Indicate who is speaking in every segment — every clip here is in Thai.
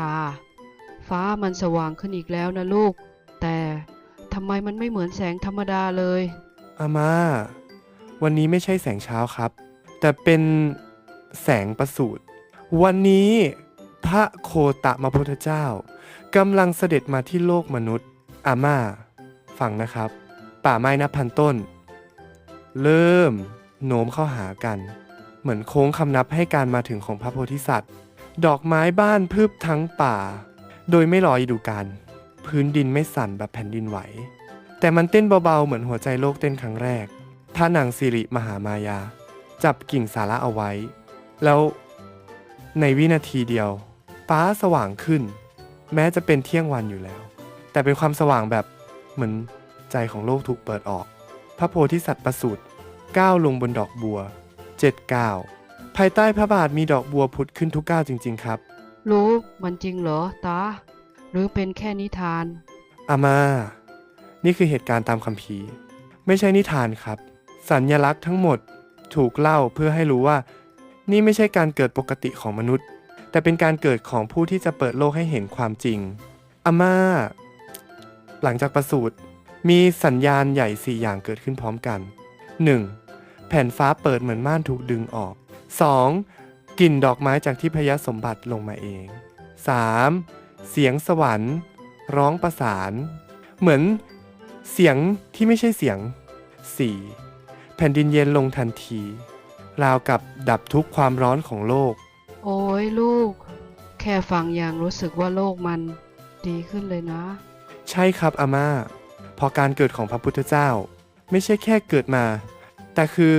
Speaker 1: ตา ฟ้ามันสว่างขึ้นอีกแล้วนะลูก แต่ทำไมมันไม่เหมือนแสงธรรมดาเลย
Speaker 2: อาม่าวันนี้ไม่ใช่แสงเช้าครับ แต่เป็นแสงประสูติวันนี้พระโคตะมพุทธเจ้ากำลังเสด็จมาที่โลกมนุษย์ อาม่า ฟังนะครับ ป่าไม้นับพันต้น เริ่มโน้มเข้าหากัน เหมือนโค้งคำนับให้การมาถึงของพระโพธิสัตว์ ดอกไม้บ้านพืบทั้งป่า โดยไม่รอฤดูกาลพื้นดินไม่สั่นแบบแผ่นดินไหว แต่มันเต้นเบาๆเหมือนหัวใจโลกเต้นครั้งแรกท่านางสิริมหามายา จับกิ่งสาระเอาไว้ แล้วในวินาทีเดียว ฟ้าสว่างขึ้น แม้จะเป็นเที่ยงวันอยู่แล้ว แต่เป็นความสว่างแบบเหมือนใจของโลกถูกเปิดออก พระโพธิสัตว์ประสูติก้าวลงบนดอกบัวเจ็ดก้าว ภายใต้พระบาทมีดอกบัวผุดขึ้นทุกก้าวจริง ๆ ครับ
Speaker 1: ลูกมันจริงเหรอตา หรือเป็นแค่นิทาน
Speaker 2: อามา นี่คือเหตุการณ์ตามคัมภีร์ ไม่ใช่นิทานครับ สัญญลักษณ์ทั้งหมดถูกเล่าเพื่อให้รู้ว่า นี่ไม่ใช่การเกิดปกติของมนุษย์ แต่เป็นการเกิดของผู้ที่จะเปิดโลกให้เห็นความจริง อาม่า หลังจากประสูติมีสัญญาณใหญ่สี่อย่างเกิดขึ้นพร้อมกัน 1. แผ่นฟ้าเปิดเหมือนม่านถูกดึงออก 2. กลิ่นดอกไม้จากที่พยสมบัติลงมาเอง 3. เสียงสวรรค์ ร้องประสาน เหมือนเสียงที่ไม่ใช่เสียง 4. แผ่นดินเย็นลงทันที ราวกับดับทุกความร้อนของโลก
Speaker 1: โอ้ยลูก แค่ฟังอย่างรู้สึกว่าโลกมันดีขึ้นเลยนะ
Speaker 2: ใช่ครับอาม่าพอการเกิดของพระพุทธเจ้า ไม่ใช่แค่เกิดมา แต่คือ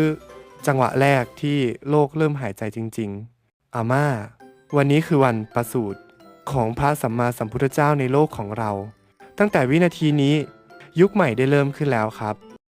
Speaker 2: จังหวะแรกที่โลกเริ่มหายใจจริง ๆ อาม่า วันนี้คือวันประสูติของพระสัมมาสัมพุทธเจ้าในโลกของเรา ตั้งแต่วินาทีนี้ยุคใหม่ได้เริ่มขึ้นแล้วครับ